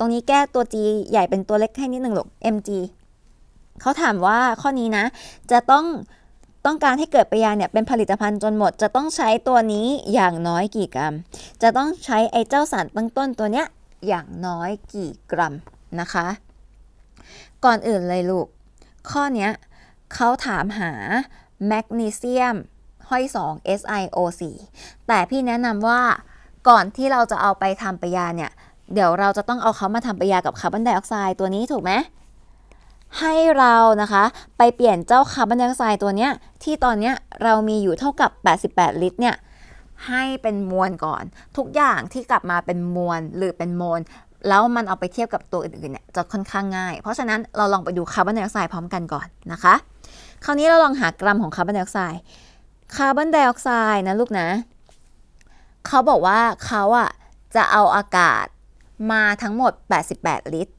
ตรงนี้แก้ตัว g ใหญ่เป็นตัวเล็กให้นิดหนึ่งลูก mg เขาถามว่าข้อนี้นะ จะต้องต้องการให้เกิดปยาเนี่ยเป็นผลิตภัณฑ์จนหมด จะต้องใช้ตัวนี้อย่างน้อยกี่กรัม จะต้องใช้ไอเจ้าสารตั้งต้นตัวเนี้ยอย่างน้อยกี่กรัมนะคะ ก่อนอื่นเลยลูก ข้อเนี้ยเขาถามหาแมกนีเซียมห้อย 2 SiO4 แต่พี่แนะนำว่าก่อนที่เราจะเอาไปทำปยาเนี่ย เดี๋ยวเราจะต้องเอาเขามาทำปฏิกิริยากับคาร์บอนไดออกไซด์ตัวนี้ถูกไหมให้เรานะคะไปเปลี่ยนเจ้าคาร์บอนไดออกไซด์ตัวเนี้ยที่ตอนเนี้ยเรามีอยู่เท่ากับ 88 ลิตรเนี่ยให้เป็นมวลก่อน ทุกอย่างที่กลับมาเป็นมวลหรือเป็นโมลแล้วมันเอาไปเทียบกับตัวอื่นๆเนี่ยจะค่อนข้างง่าย เพราะฉะนั้นเราลองไปดูคาร์บอนไดออกไซด์พร้อมกันก่อนนะคะ คราวนี้เราลองหากรัมของคาร์บอนไดออกไซด์คาร์บอนไดออกไซด์นะลูกนะ เขาบอกว่าเขาอะจะเอาอากาศ มาทั้งหมด 88 ลิตร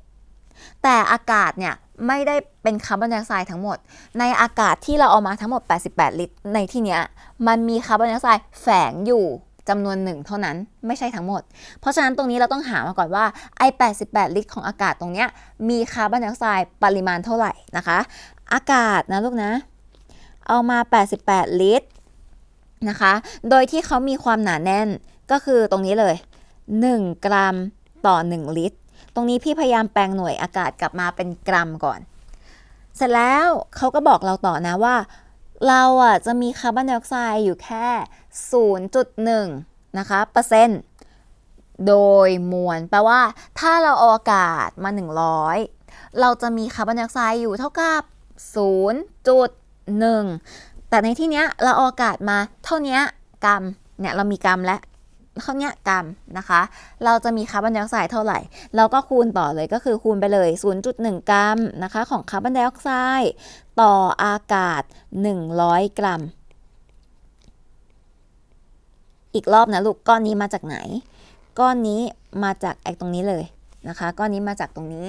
แต่อากาศเนี่ยไม่ได้เป็นคาร์บอนไดออกไซด์ทั้งหมด ในอากาศที่เราเอามาทั้งหมด 88 ลิตร ในที่เนี้ยมันมีคาร์บอนไดออกไซด์แฝงอยู่จำนวนหนึ่งเท่านั้นไม่ใช่ทั้งหมด เพราะฉะนั้นตรงนี้เราต้องหามาก่อนว่าไอ้88 ลิตรของอากาศตรงเนี้ยมีคาร์บอนไดออกไซด์ปริมาณเท่าไหร่นะคะ อากาศนะลูกนะ เอามา 88 ลิตรนะคะ โดยที่เขามีความหนาแน่นก็คือตรงนี้เลย 1 กรัม ต่อ 1 ลิตร ตรงนี้พี่พยายามแปลงหน่วยอากาศกลับมาเป็นกรัมก่อน เสร็จแล้วเขาก็บอกเราต่อนะว่า เราอะจะมีคาร์บอนไดออกไซด์อยู่แค่ 0.1 นะคะเปอร์เซ็นต์โดยมวลแปลว่าถ้าเราเอาอากาศมา 100 เราจะมีคาร์บอนไดออกไซด์อยู่เท่ากับ 0.1 แต่ในที่เนี้ยเราเอาอากาศมาเท่านี้กรัมเนี่ยเรามีกรัมและ เท่าเนี้ยกรัมนะคะ เราจะมีคาร์บอนไดออกไซด์เท่าไหร่ เราก็คูณต่อเลยก็คือคูณไปเลย 0.1 กรัมนะคะของคาร์บอนไดออกไซด์ต่ออากาศ 100 กรัม อีกรอบนะลูกก้อนนี้มาจากไหน ก้อนนี้มาจากไอ้ตรงนี้เลยนะคะ ก้อนนี้มาจากตรงนี้